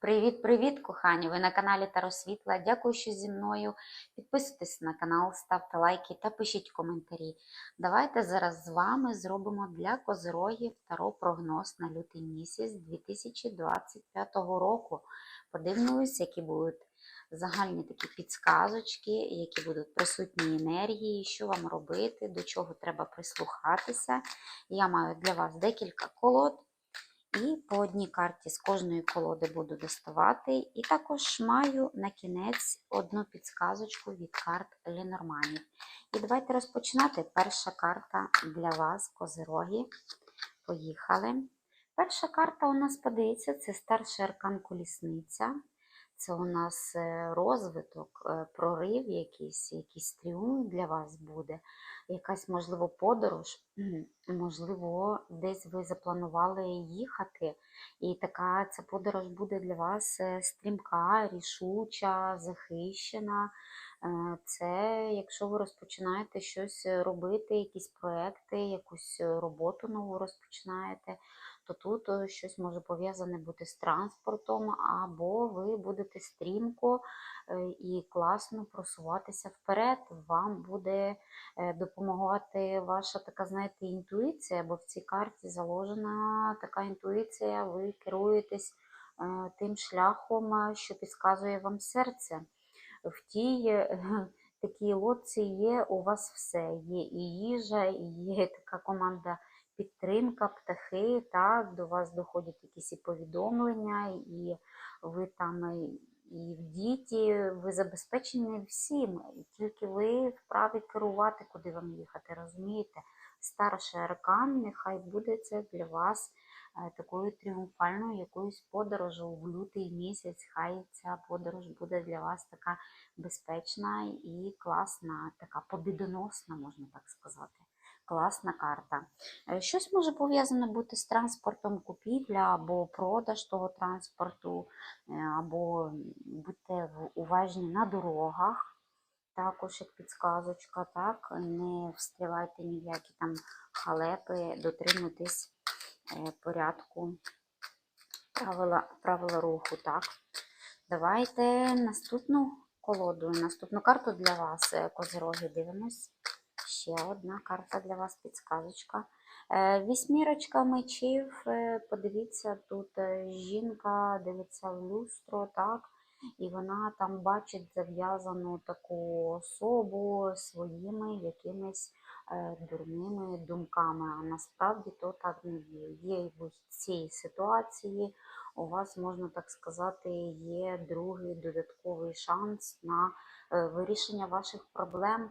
Привіт-привіт, кохані! Ви на каналі Таро Світла. Дякую, що зі мною. Підписуйтесь на канал, ставте лайки та пишіть коментарі. Давайте зараз з вами зробимо для козирогів Таро прогноз на лютий місяць 2025 року. Подивимось, які будуть загальні такі підсказочки, які будуть присутні енергії, що вам робити, до чого треба прислухатися. Я маю для вас декілька колод. І по одній карті з кожної колоди буду доставати. І також маю на кінець одну підсказочку від карт Ленорманів. І давайте розпочинати. Перша карта для вас, козироги. Поїхали. Перша карта у нас подається, це старший аркан колісниця. Це у нас е, розвиток, е, прорив, якийсь, якийсь тріумф для вас буде, якась, можливо, подорож, можливо, десь ви запланували їхати. І така ця подорож буде для вас е, стрімка, рішуча, захищена. Це якщо ви розпочинаєте щось робити, якісь проекти, якусь роботу нову розпочинаєте, то тут е, щось може пов'язане бути з транспортом, або ви будете стрімко е, і класно просуватися вперед. Вам буде е, допомагати ваша така, знаєте, інтуїція, бо в цій карті заложена така інтуїція, ви керуєтесь тим шляхом, що підказує вам серце. В тій такій лодці є у вас все. Є і їжа, і є така команда підтримка, птахи, так, до вас доходять якісь і повідомлення, і ви там е, і в діті, ви забезпечені всім, і тільки ви вправі керувати, куди вам їхати, розумієте? Старший аркан, нехай буде це для вас е, такою тріумфальною якоюсь подорожю в лютий місяць. Хай ця подорож буде для вас така безпечна і класна, така побідоносна, можна так сказати. Класна карта. Е, Щось може пов'язане бути з транспортом купівля або продаж того транспорту, е, або будьте уважні на дорогах, також як підсказочка, так, не встрівайте ні в які там халепи, дотримуйтесь е, порядку, правила, правила руху, так. Давайте наступну колоду, наступну карту для вас, козироги, дивимось. Ще одна карта для вас, підсказочка. Е, Вісьмірочка мечів. е, Подивіться, тут е, жінка дивиться в люстро, так, і вона там бачить зав'язану таку особу своїми якимись дурними думками. А насправді то так не є. Є в цій ситуації у вас, можна так сказати, є другий додатковий шанс на вирішення ваших проблем.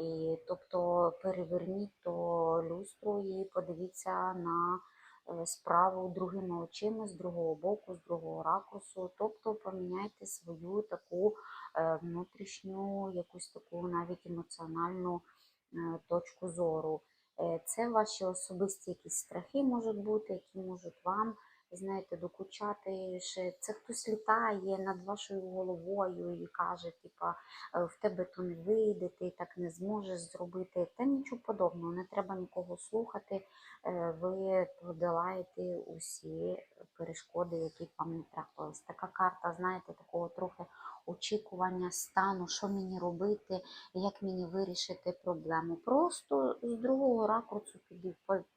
І, тобто переверніть то люстру і подивіться на е, справу другими очима, з другого боку, з другого ракурсу. Тобто поміняйте свою таку е, внутрішню, якусь таку навіть емоціональну е, точку зору. Це ваші особисті якісь страхи можуть бути, які можуть вам знаєте, докучати, що це хтось літає над вашою головою і каже, типа, «Е, в тебе то не вийде, ти так не зможеш зробити. Та нічого подобного, не треба нікого слухати. Е, Ви подолаєте усі перешкоди, які вам не трапились. Така карта, знаєте, такого трохи очікування стану, що мені робити, як мені вирішити проблему. Просто з другого ракурсу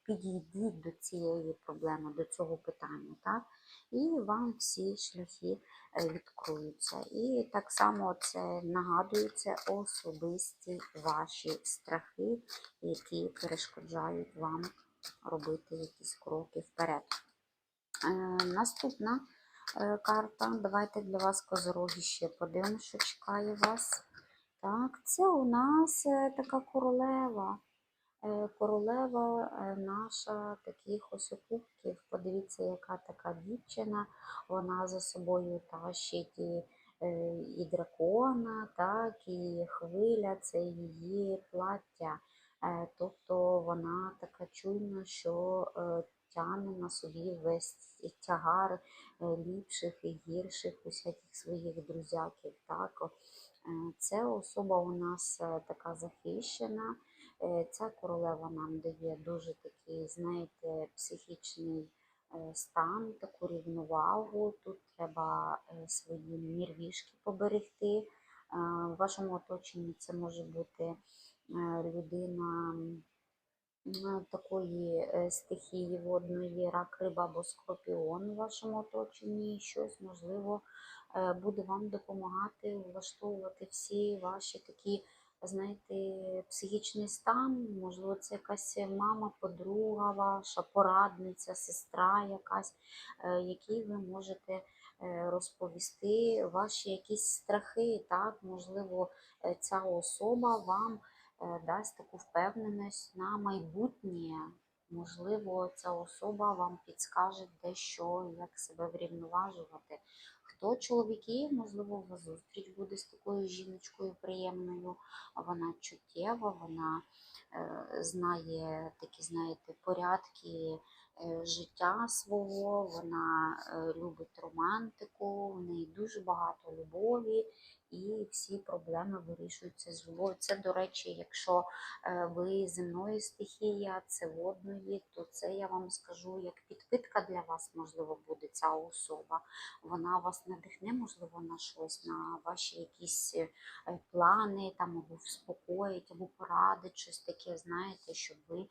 підійдіть до цієї проблеми, до цього питання, так? І вам всі шляхи е, відкриються. І так само це нагадується особисті ваші страхи, які перешкоджають вам робити якісь кроки вперед. Е, Наступна карта. Давайте для вас козороги ще подивимося, що чекає вас. Так, це у нас е, така королева. Е, Королева е, наша таких ось кубків. Подивіться, яка така дівчина. Вона за собою тащить і, е, і дракона, так, і хвиля, це її плаття. Е, Тобто вона така чуйна, що е, тягне на собі весь тягар е, ліпших і гірших усяких своїх друзяків. Так? Це особа у нас е, така захищена. Е, Ця королева нам дає дуже такий, знаєте, психічний стан, таку рівновагу. Тут треба свої нервішки поберегти. В вашому оточенні це може бути людина такої е, стихії водної, рак, риба або скорпіон у вашому оточенні. Щось можливо е, буде вам допомагати влаштовувати всі ваші такі, знаєте, психічний стан. Можливо, це якась мама, подруга ваша, порадниця, сестра якась, е, якій ви можете е, розповісти ваші якісь страхи. Так, можливо, ця особа вам дасть таку впевненість на майбутнє. Можливо, ця особа вам підскаже дещо, як себе врівноважувати. Хто чоловіки, можливо, у вас зустріч буде з такою жіночкою приємною, вона чуттєва, вона е, знає такі, знаєте, порядки е, життя свого, вона е, любить романтику, в неї дуже багато любові, і всі проблеми вирішуються з. Це, до речі, якщо е, ви земної стихії, це водної, то це я вам скажу як підпитка для вас, можливо, буде ця особа. Вона вас надихне, можливо, на щось, на ваші якісь е, плани, там або вспокоїть, або порадить щось таке, знаєте, щоб ви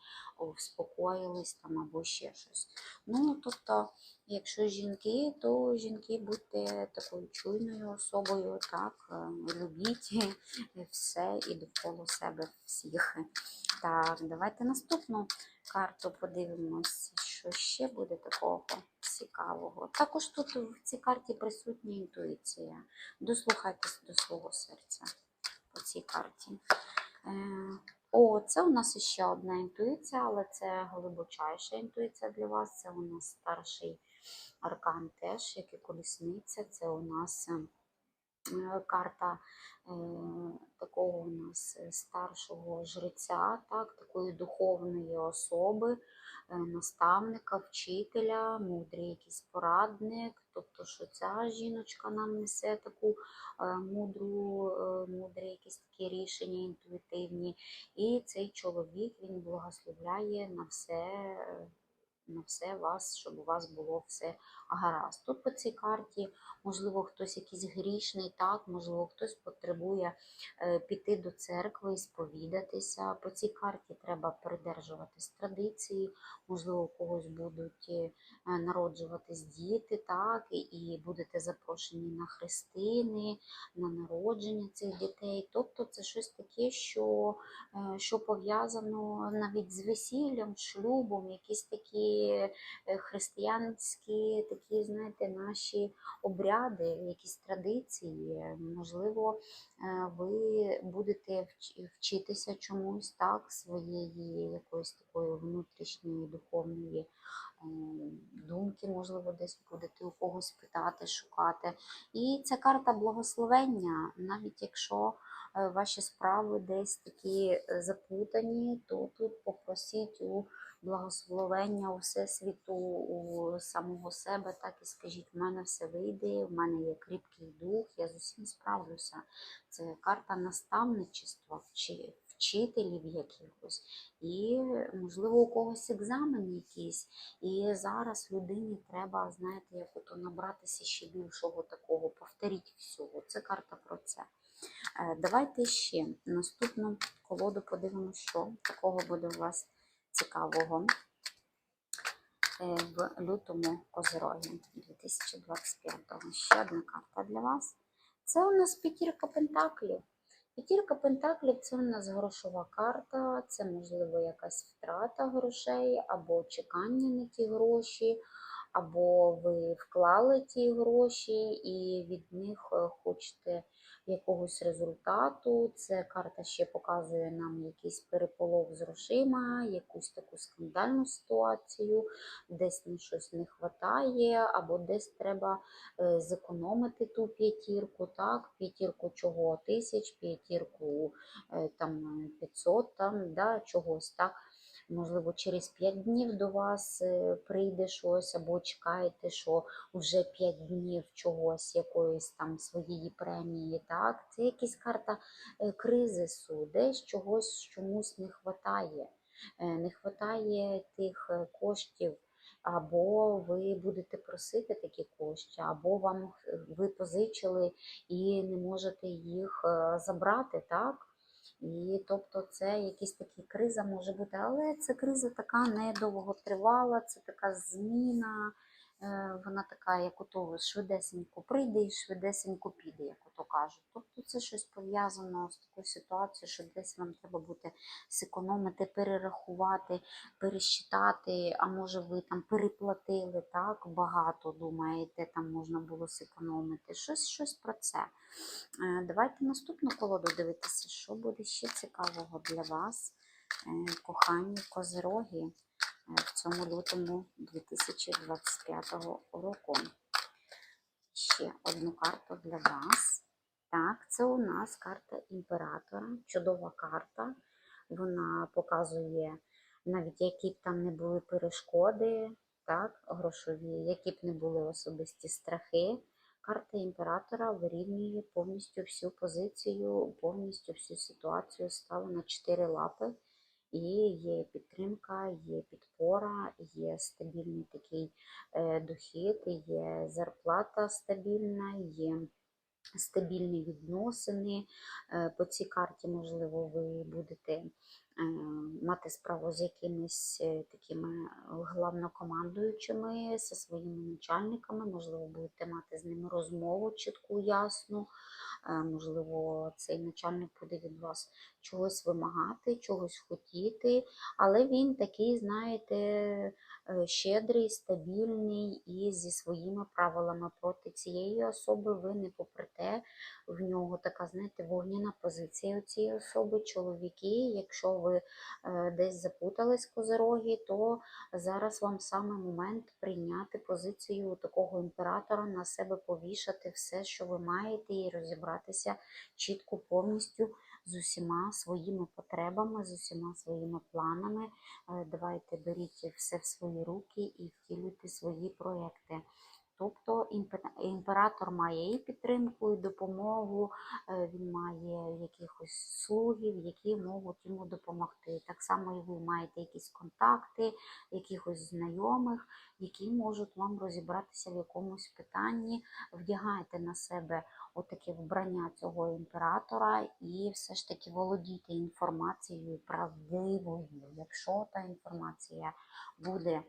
вспокоїлись там або ще щось. Ну, тобто, якщо жінки, то жінки будьте такою чуйною особою, так, е, любіть все і довкола себе всіх. Так, давайте наступну карту подивимось, що ще буде такого цікавого. Також тут в цій карті присутня інтуїція. Дослухайтесь до свого серця по цій карті. Е, О, це у нас ще одна інтуїція, але це глибочайша інтуїція для вас. Це у нас старший аркан теж, як і колісниця. Це у нас е, карта е, такого у нас е, старшого жреця, так, такої духовної особи, наставника, вчителя, мудрий якийсь порадник. Тобто, що ця жіночка нам несе таку мудру, мудрі якісь такі рішення інтуїтивні. І цей чоловік він благословляє на все. На все вас, щоб у вас було все гаразд. Тут по цій карті, можливо, хтось якийсь грішний, так, можливо, хтось потребує е, піти до церкви і сповідатися. По цій карті треба придержуватись традиції, можливо, у когось будуть е, народжуватись діти, так, і- і будете запрошені на хрестини, на народження цих дітей. Тобто це щось таке, що, е, що пов'язано навіть з весіллям, шлюбом, якісь такі е, християнські, такі, знаєте, наші обряди, якісь традиції. Можливо, е, ви будете вчитися чомусь так, своєї якоїсь такої внутрішньої духовної е, думки, можливо, десь будете у когось питати, шукати. І ця карта благословення, навіть якщо ваші справи десь такі запутані, то тут попросіть у благословення у всесвіту, у самого себе, так і скажіть, в мене все вийде, в мене є кріпкий дух, я з усім справлюся. Це карта наставничества, вчи- вчителів якихось, і, можливо, у когось екзамен якийсь. І зараз людині треба, знаєте, як ото набратися ще більшого такого, повторіть всього. Це карта про це. Е, Давайте ще наступну колоду подивимося, що такого буде у вас цікавого е, в лютому Козерогі 2025-го. Ще одна карта для вас. Це у нас п'ятірка пентаклів. П'ятірка пентаклів це у нас грошова карта, це можливо якась втрата грошей або чекання на ті гроші, або ви вклали ті гроші і від них е, хочете якогось результату. Це карта ще показує нам якийсь переполох з грошима, якусь таку скандальну ситуацію, десь на щось не вистачає, або десь треба е, зекономити ту п'ятірку, так, п'ятірку чого тисяч, п'ятірку е, там 500, там, да, чогось так. Можливо, через 5 днів до вас е, прийде щось, або чекаєте, що вже 5 днів чогось, якоїсь там своєї премії. Так? Це якась карта е, кризису, десь чогось чомусь не вистачає. Не вистачає тих е, коштів, або ви будете просити такі кошти, або вам е, ви позичили і не можете їх е, забрати, так? І тобто це якісь такі криза може бути, але це криза така недовготривала, це така зміна, вона така, як ото швидесенько прийде і швидесенько піде, як ото кажуть. Тобто це щось пов'язано з такою ситуацією, що десь вам треба буде зекономити, перерахувати, пересчитати, а може ви там переплатили так багато, думаєте, там можна було зекономити. Щось, щось про це. Е, Давайте наступну колоду дивитися, що буде ще цікавого для вас, е, кохані козироги е, в цьому лютому 2025 року. Ще одну карту для вас. Так, це у нас карта імператора, чудова карта. Вона показує навіть які б там не були перешкоди, так, грошові, які б не були особисті страхи. Карта імператора вирівнює повністю всю позицію, повністю всю ситуацію стала на чотири лапи. І є підтримка, є підпора, є стабільний такий е, дохід, є зарплата стабільна, є стабільні відносини. Е, По цій карті, можливо, ви будете е, мати справу з якимись такими главнокомандуючими, зі своїми начальниками, можливо, будете мати з ними розмову чітку, ясну. Е, Можливо, цей начальник буде від вас чогось вимагати, чогось хотіти, але він такий, знаєте, е, щедрий, стабільний і зі своїми правилами проти цієї особи ви не попрете. В нього така, знаєте, вогняна позиція у цієї особи. Чоловіки, якщо ви е, десь запутались козироги, то зараз вам саме момент прийняти позицію такого імператора, на себе повішати все, що ви маєте, і розібратися чітко повністю з усіма своїми потребами, з усіма своїми планами. Е, Давайте беріть все в свої руки і втілюйте свої проекти. Тобто імпе- імператор має і підтримку, і допомогу, е, він має якихось слугів, які можуть йому допомогти. Так само і ви маєте якісь контакти, якихось знайомих, які можуть вам розібратися в якомусь питанні. Вдягайте на себе отаке вбрання цього імператора і все ж таки володіти інформацією правдивою. Якщо та інформація буде е,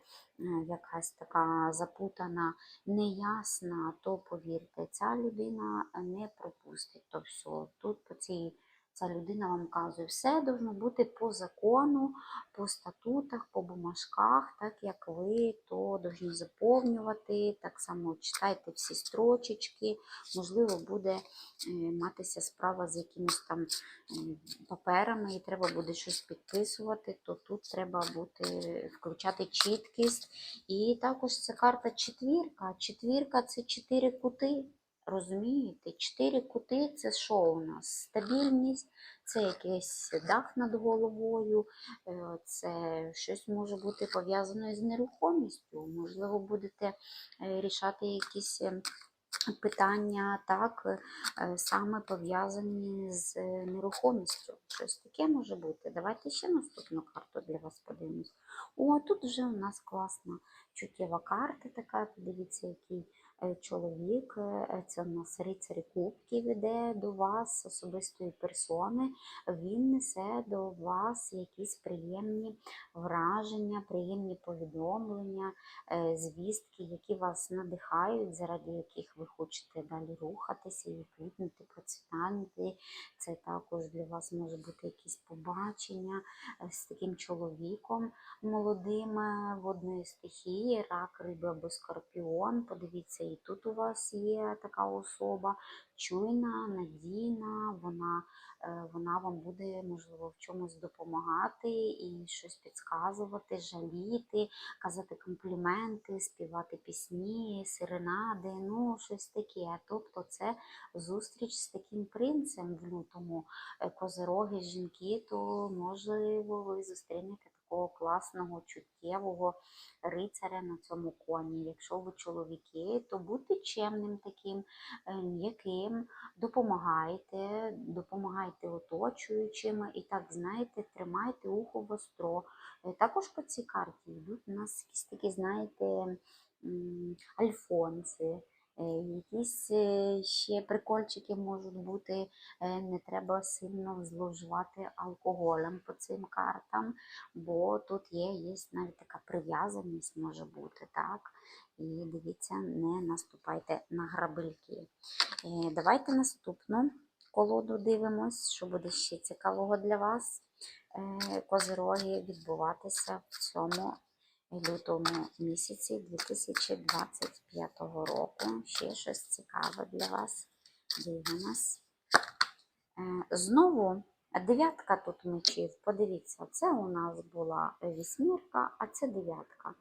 якась така запутана, неясна, то повірте, ця людина не пропустить то все. Тут по цій ця людина вам казує, все должно бути по закону, по статутах, по бумажках, так як ви то повинні заповнювати. Так само читайте всі строчечки, можливо, буде е, матися справа з якимись там паперами, і треба буде щось підписувати, то тут треба бути, включати чіткість. І також це карта четвірка. Четвірка це чотири кути. Розумієте? Чотири кути це що у нас? Стабільність, це якийсь дах над головою, е, це щось може бути пов'язане з нерухомістю. Можливо, будете е, рішати якісь е, питання, так, саме пов'язані з нерухомістю. Щось таке може бути. Давайте ще наступну карту для вас подивимось. О, тут вже у нас класна чуттєва карта така. Подивіться, який чоловік. Е, Це у нас рицарь кубків іде до вас, особистої персони. Він несе до вас якісь приємні враження, приємні повідомлення, е, звістки, які вас надихають, заради яких ви хочете далі рухатися і квітнути, процвітати. Це також для вас може бути якісь побачення е, з таким чоловіком молодим е, водної стихії, рак, риби або скорпіон. Подивіться, і тут у вас є така особа, чуйна, надійна, вона, е, вона вам буде, можливо, в чомусь допомагати і щось підказувати, жаліти, казати компліменти, співати пісні, серенади, ну щось таке. Тобто це зустріч з таким принцем в лютому. Е, жінки, то можливо ви зустрінете такого класного, чуттєвого рицаря на цьому коні. Якщо ви чоловіки, то будьте чемним таким, е, м'яким, допомагайте, допомагайте оточуючим і так, знаєте, тримайте ухо востро. Е, Також по цій карті йдуть у нас якісь такі, знаєте, альфонси. Е, Якісь е, ще прикольчики можуть бути, е, не треба сильно зловживати алкоголем по цим картам, бо тут є, є навіть така прив'язаність може бути, так? І дивіться, не наступайте на грабельки. Давайте наступну колоду дивимось, що буде ще цікавого для вас. Козироги відбуватися в цьому лютому місяці 2025 року. Ще щось цікаве для вас. Дивимось. Е, Знову дев'ятка тут мечів. Подивіться, це у нас була вісьмірка, а це дев'ятка.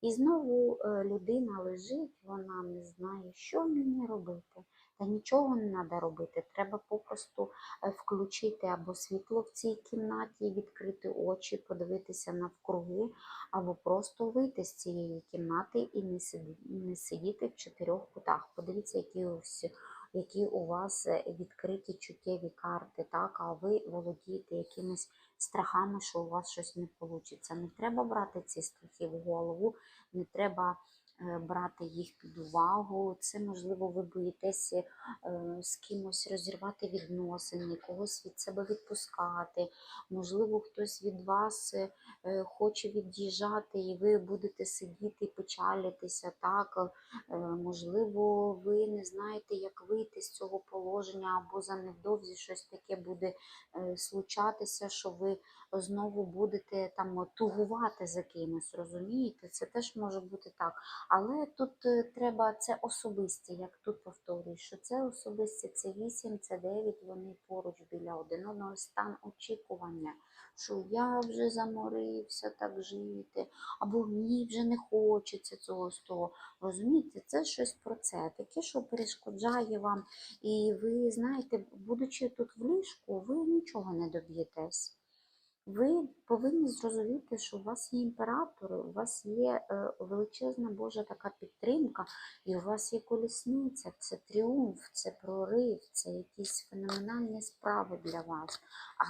І знову е, людина лежить, вона не знає, що мені робити. Та нічого не треба робити. Треба попросту е, включити або світло в цій кімнаті, відкрити очі, подивитися навкруги, або просто вийти з цієї кімнати і не сидіти в чотирьох кутах. Подивіться, які ось які у вас е, відкриті чуттєві карти, так, а ви володієте якимись страхами, що у вас щось не вийде. Не треба брати ці страхи в голову, не треба брати їх під увагу. Це, можливо, ви боїтеся е, з кимось розірвати відносини, когось від себе відпускати. Можливо, хтось від вас е, е, хоче від'їжджати, і ви будете сидіти і печалитися. Так? Е, Можливо, ви не знаєте, як вийти з цього положення, або за невдовзі щось таке буде е, случатися, що ви знову будете там тугувати за кимось, розумієте? Це теж може бути так. Але тут е, треба це особисті, як тут повторюю, що це особисті, це 8, це 9, вони поруч біля один одного стан очікування, що я вже заморився так жити, або мені вже не хочеться цього з того. Розумієте, це щось про це, таке, що перешкоджає вам. І ви знаєте, будучи тут в ліжку, ви нічого не доб'єтесь. Ви повинні зрозуміти, що у вас є імператори, у вас є е, величезна Божа така підтримка, і у вас є колісниця, це тріумф, це прорив, це якісь феноменальні справи для вас.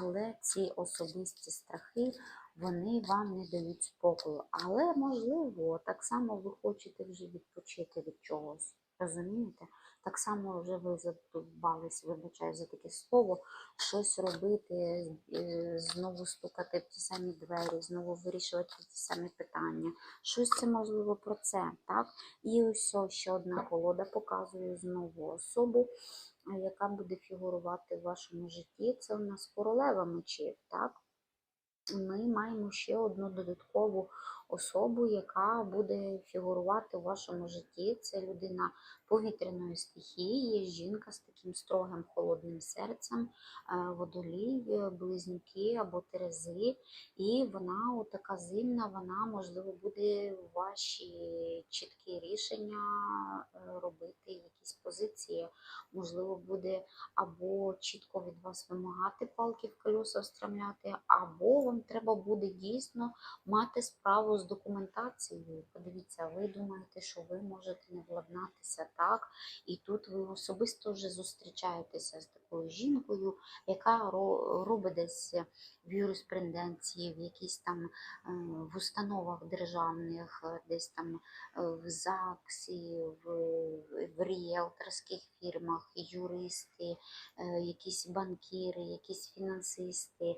Але ці особисті страхи, вони вам не дають спокою. Але можливо, так само ви хочете вже відпочити від чогось. Розумієте? Так само вже ви задовбались, вибачаю за таке слово, щось робити, е, знову стукати в ті самі двері, знову вирішувати ті самі питання. Щось це можливо про це, так? І ось ще одна колода показує знову особу, яка буде фігурувати в вашому житті. Це у нас королева мечів, так? Ми маємо ще одну додаткову особу, яка буде фігурувати у вашому житті. Це людина повітряної стихії, жінка з таким строгим холодним серцем, е, водолій, е, близнюки або терези. І вона, така зимна, вона, можливо, буде ваші чіткі рішення е, робити, якісь позиції. Можливо, буде або чітко від вас вимагати палки в колеса встромляти, або вам треба буде дійсно мати справу з документацією. Подивіться, ви думаєте, що ви можете не владнатися так, і тут ви особисто вже зустрічаєтеся з такою жінкою, яка робить десь в юриспруденції, в якісь там е, в установах державних, е, десь там е, в ЗАГСі, в, в ріелторських фірмах, юристи, е, якісь банкіри, якісь фінансисти, е,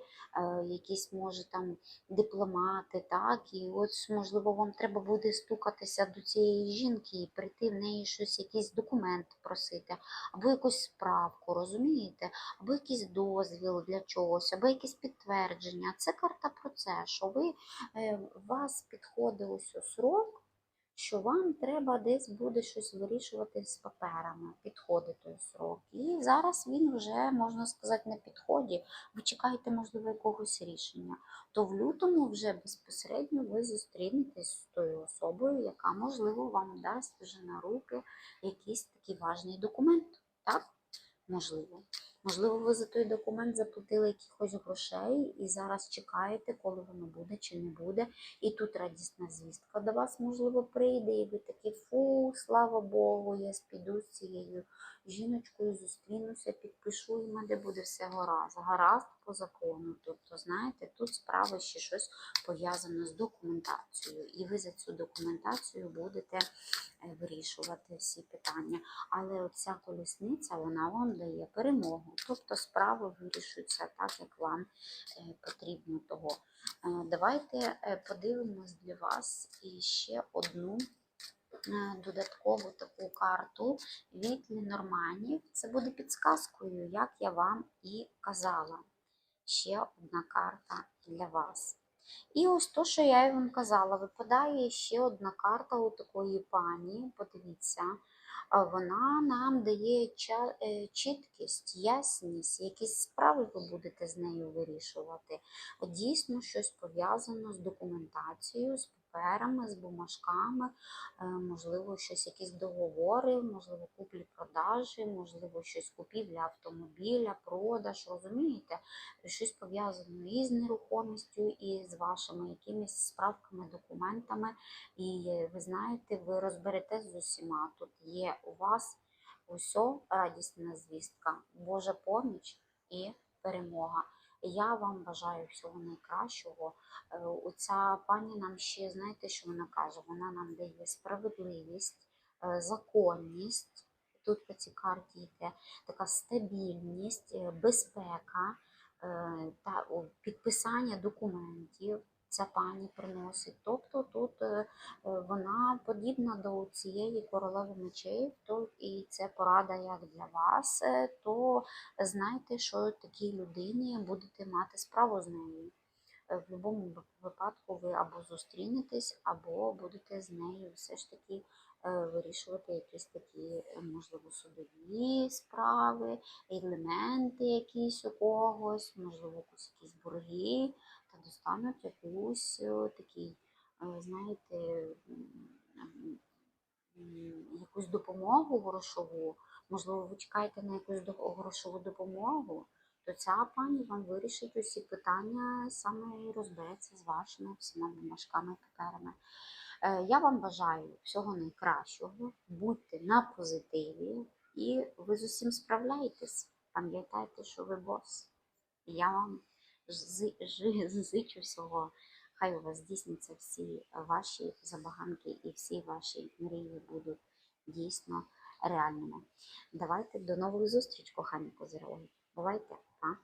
якісь, може, там дипломати, так, і от, можливо, вам треба буде стукатися до цієї жінки і прийти в неї щось, якийсь документ просити, або якусь справку, розумієте, або якийсь дозвіл для чогось, або якесь підтвердження. Це карта про це, що ви, е, вас підходить ось срок, що вам треба десь буде щось вирішувати з паперами, підходить той срок. І зараз він вже, можна сказати, на підході. Ви чекаєте, можливо, якогось рішення. То в лютому вже безпосередньо ви зустрінетесь з тою особою, яка, можливо, вам дасть вже на руки якийсь такий важний документ. Так? Можливо. Можливо, ви за той документ заплатили якихось грошей і зараз чекаєте, коли воно буде чи не буде. І тут радісна звістка до вас, можливо, прийде, і ви такі фу, слава Богу, я спіду з цією жіночкою, зустрінуся, підпишу, в мене буде все гаразд. Гаразд по закону. Тобто, знаєте, тут справа ще щось пов'язане з документацією, і ви за цю документацію будете е, вирішувати всі питання. Але оця колісниця вона вам дає перемогу. Тобто справи вирішуються так, як вам е, потрібно того. Е, Давайте подивимось для вас і ще одну додаткову таку карту від Ленорманів. Це буде підсказкою, як я вам і казала. Ще одна карта для вас. І ось то, що я вам казала, випадає ще одна карта у такої пані. Подивіться, вона нам дає е, чіткість, ясність, якісь справи ви будете з нею вирішувати. Дійсно, щось пов'язано з документацією, з паперами, з бумажками, е, можливо, щось, якісь договори, можливо, куплі-продажі, можливо, щось купівля автомобіля, продаж, розумієте? Щось пов'язане і з нерухомістю, і з вашими якимись справками, документами. І ви знаєте, ви розберетесь з усіма. Тут є у вас усьо радісна звістка, Божа поміч і перемога. Я вам бажаю всього найкращого. Е, Оця пані нам ще, знаєте, що вона каже? Вона нам дає справедливість, е, законність. Тут по цій карті йде така стабільність, е, безпека та підписання документів. Ця пані приносить. Тобто тут е, е, вона подібна до цієї королеви мечей, то і це порада як для вас, е, то знайте, що такій людині будете мати справу з нею. В будь-якому випадку ви або зустрінетесь, або будете з нею все ж таки вирішувати якісь такі, можливо, судові справи, елементи якісь у когось, можливо, якісь борги, достануть якусь е, такий, е, знаєте, якусь допомогу грошову. Можливо, ви чекаєте на якусь грошову допомогу, то ця пані вам вирішить усі питання, саме розбереться з вашими всіма бумажками і паперами. Е, Я вам бажаю всього найкращого, будьте на позитиві і ви з усім справляєтесь. Пам'ятайте, що ви бос. І Я вам зичу всього. Хай у вас здійсняться всі ваші забаганки і всі ваші мрії будуть дійсно реальними. Давайте до нових зустріч, кохані козироги. Бувайте, па!